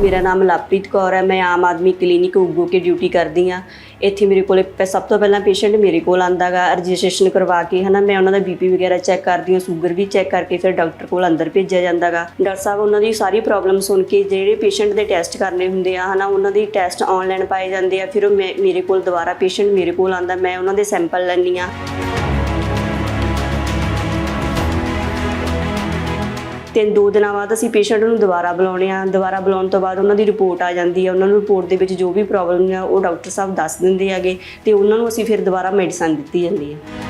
ਮੇਰਾ ਨਾਮ ਲਵਪ੍ਰੀਤ ਕੌਰ ਹੈ, ਮੈਂ ਆਮ ਆਦਮੀ ਕਲੀਨਿਕ ਉਗੋ ਕੇ ਡਿਊਟੀ ਕਰਦੀ ਆ ਇੱਥੇ ਮੇਰੇ ਕੋਲੇ ਪ- ਸਭ ਤੋਂ ਪਹਿਲਾਂ ਪੇਸ਼ੈਂਟ ਮੇਰੇ ਕੋਲ ਆਂਦਾਗਾ ਰਜਿਸਟ੍ਰੇਸ਼ਨ ਕਰਵਾ ਕੇ, ਹਨਾ, ਮੈਂ ਉਹਨਾਂ ਦਾ ਬੀਪੀ ਵਗੈਰਾ ਚੈੱਕ ਕਰਦੀ ਹਾਂ ਸ਼ੂਗਰ ਵੀ ਚੈੱਕ ਕਰਕੇ ਫਿਰ ਡਾਕਟਰ ਕੋਲ ਅੰਦਰ ਭੇਜਿਆ ਜਾਂਦਾਗਾ ਡਾਕਟਰ ਸਾਹਿਬ, ਉਹਨਾਂ ਦੀ ਸਾਰੀ ਪ੍ਰੋਬਲਮ ਸੁਣ ਕੇ ਜਿਹੜੇ ਪੇਸ਼ੈਂਟ ਦੇ ਟੈਸਟ ਕਰਨੇ ਹੁੰਦੇ ਆ, ਹਨਾ, ਉਹਨਾਂ ਦੀ ਟੈਸਟ ਆਨਲਾਈਨ ਪਾਏ ਜਾਂਦੇ ਆ, ਫਿਰ ਉਹ ਮੈਂ, ਮੇਰੇ ਕੋਲ ਦੁਬਾਰਾ ਪੇਸ਼ੈਂਟ ਮੇਰੇ ਕੋਲ ਆਂਦਾ, ਮੈਂ ਉਹਨਾਂ ਦੇ ਸੈਂਪਲ ਲੈਂਦੀ ਆ ਤਿੰਨ, ਦੋ ਦਿਨਾਂ ਬਾਅਦ ਅਸੀਂ ਪੇਸ਼ੈਂਟ ਨੂੰ ਦੁਬਾਰਾ ਬੁਲਾਉਣੇ ਆ ਦੁਬਾਰਾ ਬੁਲਾਉਣ ਤੋਂ ਬਾਅਦ ਉਹਨਾਂ ਦੀ ਰਿਪੋਰਟ ਆ ਜਾਂਦੀ ਹੈ। ਉਹਨਾਂ ਨੂੰ ਰਿਪੋਰਟ ਦੇ ਵਿੱਚ ਜੋ ਵੀ ਪ੍ਰੋਬਲਮ ਆ, ਉਹ ਡਾਕਟਰ ਸਾਹਿਬ ਦੱਸ ਦਿੰਦੇ ਹੈਗੇ ਤੇ ਉਹਨਾਂ ਨੂੰ ਅਸੀਂ ਫਿਰ ਦੁਬਾਰਾ ਮੈਡੀਸਨ ਦਿੱਤੀ ਜਾਂਦੀ ਹੈ।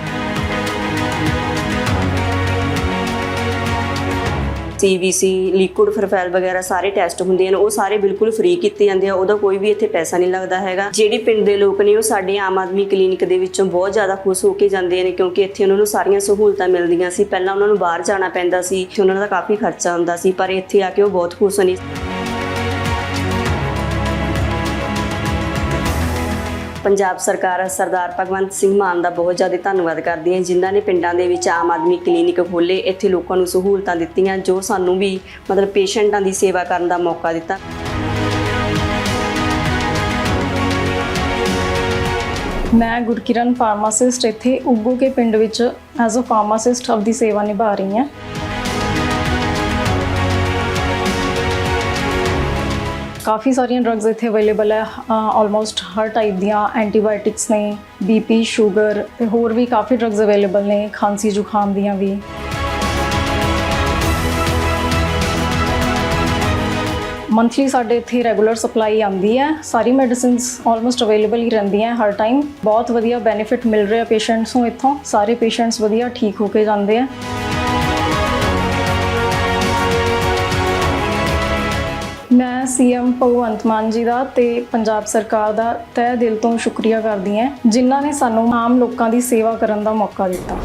ਸੀਵੀਸੀ ਲਿਕੁਇਡ ਫਰਫੈਲ ਵਗੈਰਾ ਸਾਰੇ ਟੈਸਟ ਹੁੰਦੇ ਹਨ, ਉਹ ਸਾਰੇ ਬਿਲਕੁਲ ਫ੍ਰੀ ਕੀਤੇ ਜਾਂਦੇ ਆ, ਉਹਦਾ ਕੋਈ ਵੀ ਇੱਥੇ ਪੈਸਾ ਨਹੀਂ ਲੱਗਦਾ ਹੈਗਾ। ਜਿਹੜੇ ਪਿੰਡ ਦੇ ਲੋਕ ਨੇ, ਉਹ ਸਾਡੇ ਆਮ ਆਦਮੀ ਕਲੀਨਿਕ ਦੇ ਵਿੱਚੋਂ ਬਹੁਤ ਜ਼ਿਆਦਾ ਖੁਸ਼ ਹੋ ਕੇ ਜਾਂਦੇ ਨੇ, ਕਿਉਂਕਿ ਇੱਥੇ ਉਹਨਾਂ ਨੂੰ ਸਾਰੀਆਂ ਸਹੂਲਤਾਂ ਮਿਲਦੀਆਂ ਸੀ। ਪਹਿਲਾਂ ਉਹਨਾਂ ਨੂੰ ਬਾਹਰ ਜਾਣਾ ਪੈਂਦਾ ਸੀ ਉਹਨਾਂ ਦਾ ਕਾਫੀ ਖਰਚਾ ਹੁੰਦਾ ਸੀ, ਪਰ ਇੱਥੇ ਆ ਕੇ ਉਹ ਬਹੁਤ ਖੁਸ਼ ਨੇ। ਪੰਜਾਬ ਸਰਕਾਰ ਸਰਦਾਰ ਭਗਵੰਤ ਸਿੰਘ ਮਾਨ ਦਾ ਬਹੁਤ ਜ਼ਿਆਦਾ ਧੰਨਵਾਦ ਕਰਦੀ ਹੈ। ਜਿਨ੍ਹਾਂ ਨੇ ਪਿੰਡਾਂ ਦੇ ਵਿੱਚ ਆਮ ਆਦਮੀ ਕਲੀਨਿਕ ਖੋਲੇ ਇੱਥੇ ਲੋਕਾਂ ਨੂੰ ਸਹੂਲਤਾਂ ਦਿੱਤੀਆਂ, ਜੋ ਸਾਨੂੰ ਵੀ ਮਤਲਬ ਪੇਸ਼ੈਂਟਾਂ ਦੀ ਸੇਵਾ ਕਰਨ ਦਾ ਮੌਕਾ ਦਿੱਤਾ। ਮੈਂ ਗੁਰਕਿਰਨ ਫਾਰਮਾਸਿਸਟ ਇੱਥੇ, ਉਗੂ ਕੇ ਪਿੰਡ ਵਿੱਚ ਐਜ਼ ਅ ਫਾਰਮਾਸਿਸਟ ਆਪਦੀ ਸੇਵਾ ਨਿਭਾ ਰਹੀ ਹਾਂ। ਕਾਫੀ ਸਾਰੀਆਂ ਡਰੱਗਸ ਇੱਥੇ ਅਵੇਲੇਬਲ ਹੈ ਆਲਮੋਸਟ ਹਰ ਟਾਈਪ ਦੀਆਂ ਐਂਟੀਬਾਇਓਟਿਕਸ ਨੇ ਬੀਪੀ ਸ਼ੂਗਰ ਤੇ ਹੋਰ ਵੀ ਕਾਫੀ ਡਰੱਗਸ ਅਵੇਲੇਬਲ ਨੇ, ਖਾਂਸੀ ਜ਼ੁਕਾਮ ਦੀਆਂ ਵੀ। ਮੰਥਲੀ ਸਾਡੇ ਇੱਥੇ ਰੈਗੂਲਰ ਸਪਲਾਈ ਆਉਂਦੀ ਹੈ, ਸਾਰੀ ਮੈਡੀਸਿਨਸ ਆਲਮੋਸਟ ਅਵੇਲੇਬਲ ਹੀ ਰਹਿੰਦੀਆਂ ਹਰ ਟਾਈਮ ਬਹੁਤ ਵਧੀਆ ਬੈਨੀਫਿਟ ਮਿਲ ਰਿਹਾ ਪੇਸ਼ੈਂਟਸ ਨੂੰ ਇੱਥੋਂ, ਸਾਰੇ ਪੇਸ਼ੈਂਟਸ ਵਧੀਆ ਠੀਕ ਹੋ ਕੇ ਜਾਂਦੇ ਆ। ਮੈਂ ਸੀਐਮ ਭਗਵੰਤ ਮਾਨ ਜੀ ਦਾ ਤੇ ਪੰਜਾਬ ਸਰਕਾਰ ਦਾ ਤਹਿ ਦਿਲ ਤੋਂ ਸ਼ੁਕਰੀਆ ਕਰਦੀ ਹਾਂ, ਜਿਨ੍ਹਾਂ ਨੇ ਸਾਨੂੰ ਆਮ ਲੋਕਾਂ ਦੀ ਸੇਵਾ ਕਰਨ ਦਾ ਮੌਕਾ ਦਿੱਤਾ।